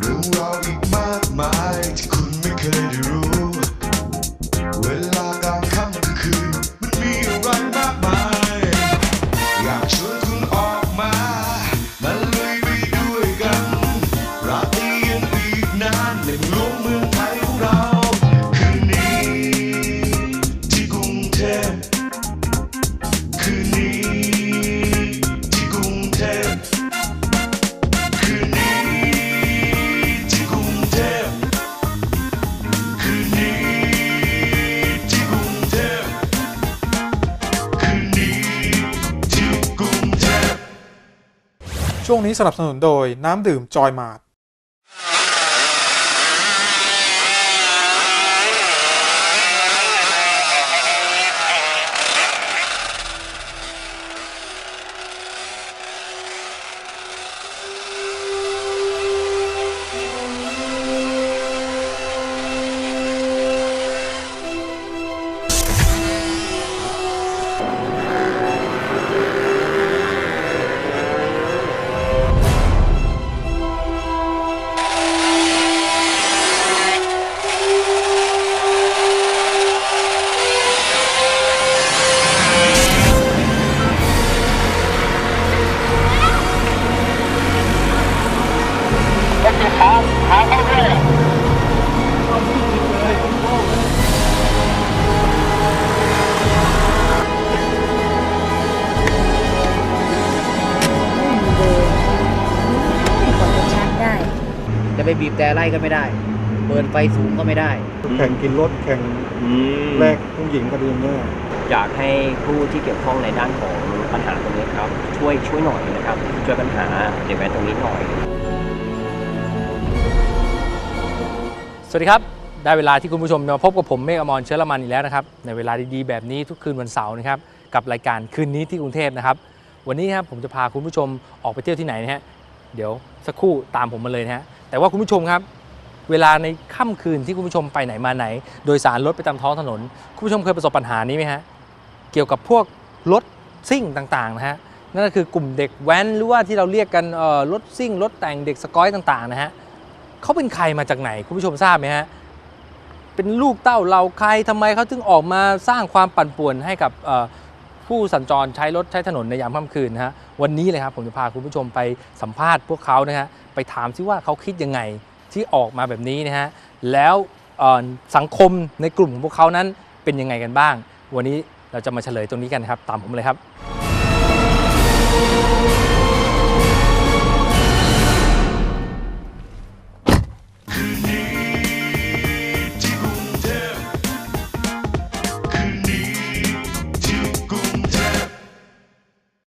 เรื่องราวอีกมากมายที่คุณไม่เคยได้รู้ เวลากลางค ช่วงนี้สนับสนุนโดยน้ำดื่มจอยมาด ทกว่าจะชักได้จะไปบีบแต่ไล่ก็ไม่ได้ เปิดไฟสูงก็ไม่ได้ แข่งกินรถแข่งแลกผู้หญิงกันเองเนี่ยอยากให้ผู้ที่เกี่ยวข้องในด้านของปัญหาตรงนี้ครับ ช่วยช่วยหน่อยนะครับ ช่วยปัญหาเด็กแว้นตรงนี้หน่อย วัสดีครับ ได้เวลาที่คุณผู้ชมมาพบกับผมเมฆอมรเชื้อละมันอีกแล้วนะครับ ในเวลาดีๆแบบนี้ทุกคืนวันเสาร์นะครับ กับรายการคืนนี้ที่กรุงเทพนะครับ วันนี้ครับผมจะพาคุณผู้ชมออกไปเที่ยวที่ไหนนะฮะ เดี๋ยวสักครู่ตามผมมาเลยนะฮะ แต่ว่าคุณผู้ชมครับ เวลาในค่ำคืนที่คุณผู้ชมไปไหนมาไหน โดยสารรถไปตามท้องถนน คุณผู้ชมเคยประสบปัญหานี้ไหมฮะ เกี่ยวกับพวกรถซิ่งต่างๆนะฮะ นั่นก็คือกลุ่มเด็กแว้นหรือว่าที่เราเรียกกันเอ่อรถซิ่งรถแต่งเด็กสกอยต่างๆนะฮะ เขาเป็นใครมาจากไหนคุณผู้ชมทราบไหมฮะเป็นลูกเต้าเราใครทำไมเขาถึงออกมาสร้างความปั่นป่วนให้กับผู้สัญจรใช้รถใช้ถนนในยามค่ำคืนนะฮะวันนี้เลยครับผมจะพาคุณผู้ชมไปสัมภาษณ์พวกเขานะฮะไปถามซิว่าเขาคิดยังไงที่ออกมาแบบนี้นะฮะแล้วสังคมในกลุ่มของพวกเขานั้นเป็นยังไงกันบ้าง วันนี้เราจะมาเฉลยตรงนี้กันครับตามผมเลยครับ